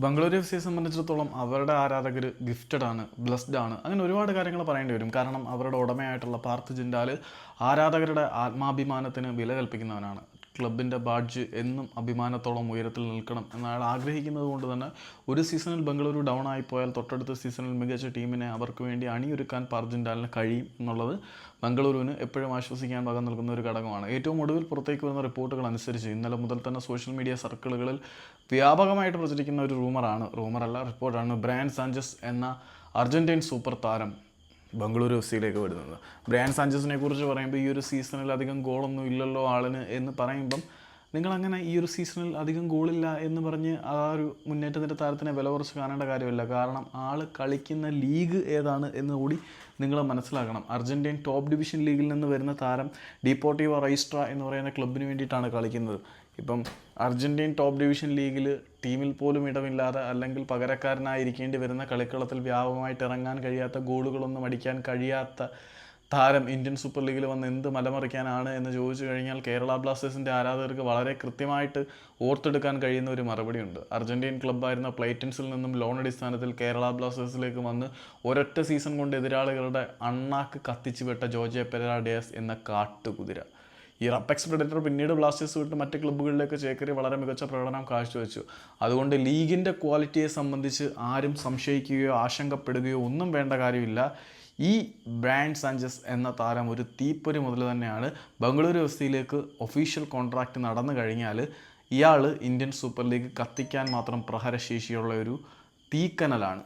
Bengaluru F സിയെ സംബന്ധിച്ചിടത്തോളം അവരുടെ ആരാധകർ ഗിഫ്റ്റഡ് ആണ് ബ്ലസ്ഡ് ആണ്. അങ്ങനെ ഒരുപാട് കാര്യങ്ങൾ പറയേണ്ടി വരും. കാരണം അവരുടെ ഉടമയായിട്ടുള്ള പാർത്ത് ജിൻഡാൽ ആരാധകരുടെ ആത്മാഭിമാനത്തിന് വില കൽപ്പിക്കുന്നവനാണ്. ക്ലബിന്റെ ബാഡ്ജ് എന്നും അഭിമാനത്തോളം ഉയരത്തിൽ നിൽക്കണം. എന്ന് അയാൾ ആഗ്രഹിക്കുന്നത് കൊണ്ട് തന്നെ ഒരു സീസണിൽ ബംഗളൂരു ഡൗൺ ആയിപ്പോയാൽ തൊട്ടടുത്ത സീസണിൽ മികച്ച ടീമിനെ അവർക്ക് വേണ്ടി അണിയൊരുക്കാൻ പാർജിൻഡാലിന് കഴിയും എന്നുള്ളത് ബംഗളൂരുവിന് എപ്പോഴും ആശ്വസിക്കാൻ വക നൽകുന്ന ഒരു ഘടകമാണ്. ഏറ്റവും ഒടുവിൽ പുറത്തേക്ക് വരുന്ന റിപ്പോർട്ടുകൾ അനുസരിച്ച് ഇന്നലെ മുതൽ തന്നെ സോഷ്യൽ മീഡിയ സർക്കിളുകളിൽ വ്യാപകമായിട്ട് പ്രചരിക്കുന്ന ഒരു റൂമറാണ് റൂമറല്ല റിപ്പോർട്ടാണ് ബ്രാൻ സാഞ്ചസ് എന്ന അർജന്റീൻ സൂപ്പർ താരം ബംഗളൂരു എഫ് സിയിലേക്ക് വരുന്നത്. ബ്രാൻ സാഞ്ചസിനെ കുറിച്ച് പറയുമ്പോൾ ഈ ഒരു സീസണിൽ അധികം ഗോളൊന്നും ഇല്ലല്ലോ ആളിന് എന്ന് പറയുമ്പം നിങ്ങളങ്ങനെ ഈ ഒരു സീസണിൽ അധികം ഗോളില്ല എന്ന് പറഞ്ഞ് ആ ഒരു മുന്നേറ്റത്തിന്റെ താരത്തിനെ വില കുറച്ച് കാണേണ്ട കാര്യമില്ല. കാരണം ആൾ കളിക്കുന്ന ലീഗ് ഏതാണ് എന്ന് കൂടി നിങ്ങൾ മനസ്സിലാക്കണം. അർജന്റീൻ ടോപ്പ് ഡിവിഷൻ ലീഗിൽ നിന്ന് വരുന്ന താരം ഡിപ്പോർട്ടീവ റൈസ്ട്ര എന്ന് പറയുന്ന ക്ലബിന് വേണ്ടിയിട്ടാണ് കളിക്കുന്നത്. ഇപ്പം അർജന്റീൻ ടോപ്പ് ഡിവിഷൻ ലീഗിൽ ടീമിൽ പോലും ഇടമില്ലാതെ അല്ലെങ്കിൽ പകരക്കാരനായിരിക്കേണ്ടി വരുന്ന കളിക്കളത്തിൽ വ്യാപകമായിട്ട് ഇറങ്ങാൻ കഴിയാത്ത ഗോളുകളൊന്നും അടിക്കാൻ കഴിയാത്ത താരം ഇന്ത്യൻ സൂപ്പർ ലീഗിൽ വന്ന് എന്ത് മലമറിക്കാനാണ് എന്ന് ചോദിച്ചു കഴിഞ്ഞാൽ കേരള ബ്ലാസ്റ്റേഴ്സിന്റെ ആരാധകർക്ക് വളരെ കൃത്യമായിട്ട് ഓർത്തെടുക്കാൻ കഴിയുന്ന ഒരു മറുപടിയുണ്ട്. അർജന്റീൻ ക്ലബ്ബായിരുന്ന പ്ലേറ്റൻസിൽ നിന്നും ലോൺ അടിസ്ഥാനത്തിൽ കേരള ബ്ലാസ്റ്റേഴ്സിലേക്ക് വന്ന് ഒരൊറ്റ സീസൺ കൊണ്ട് എതിരാളികളുടെ അണ്ണാക്ക് കത്തിച്ചു വിട്ട ജോർജിയ പെരാഡേസ് എന്ന കാട്ടുകുതിര. ഈ റപ്പെക്സ് പ്രെഡറ്റർ പിന്നീട് ബ്ലാസ്റ്റേഴ്സ് വിട്ട് മറ്റ് ക്ലബ്ബുകളിലേക്ക് ചേക്കറി വളരെ മികച്ച പ്രകടനം കാഴ്ചവെച്ചു. അതുകൊണ്ട് ലീഗിന്റെ ക്വാളിറ്റിയെ സംബന്ധിച്ച് ആരും സംശയിക്കുകയോ ആശങ്കപ്പെടുകയോ ഒന്നും വേണ്ട കാര്യമില്ല. ഈ ബ്രാൻഡ് സാഞ്ചസ് എന്ന താരം ഒരു തീപ്പൊരി മുതൽ തന്നെയാണ് ബംഗളൂരു എഫ് സിയിലേക്ക് ഒഫീഷ്യൽ കോൺട്രാക്റ്റ് നടന്നു കഴിഞ്ഞാൽ ഇയാൾ ഇന്ത്യൻ സൂപ്പർ ലീഗ് കത്തിക്കാൻ മാത്രം പ്രഹരശേഷിയുള്ള ഒരു തീക്കനലാണ്.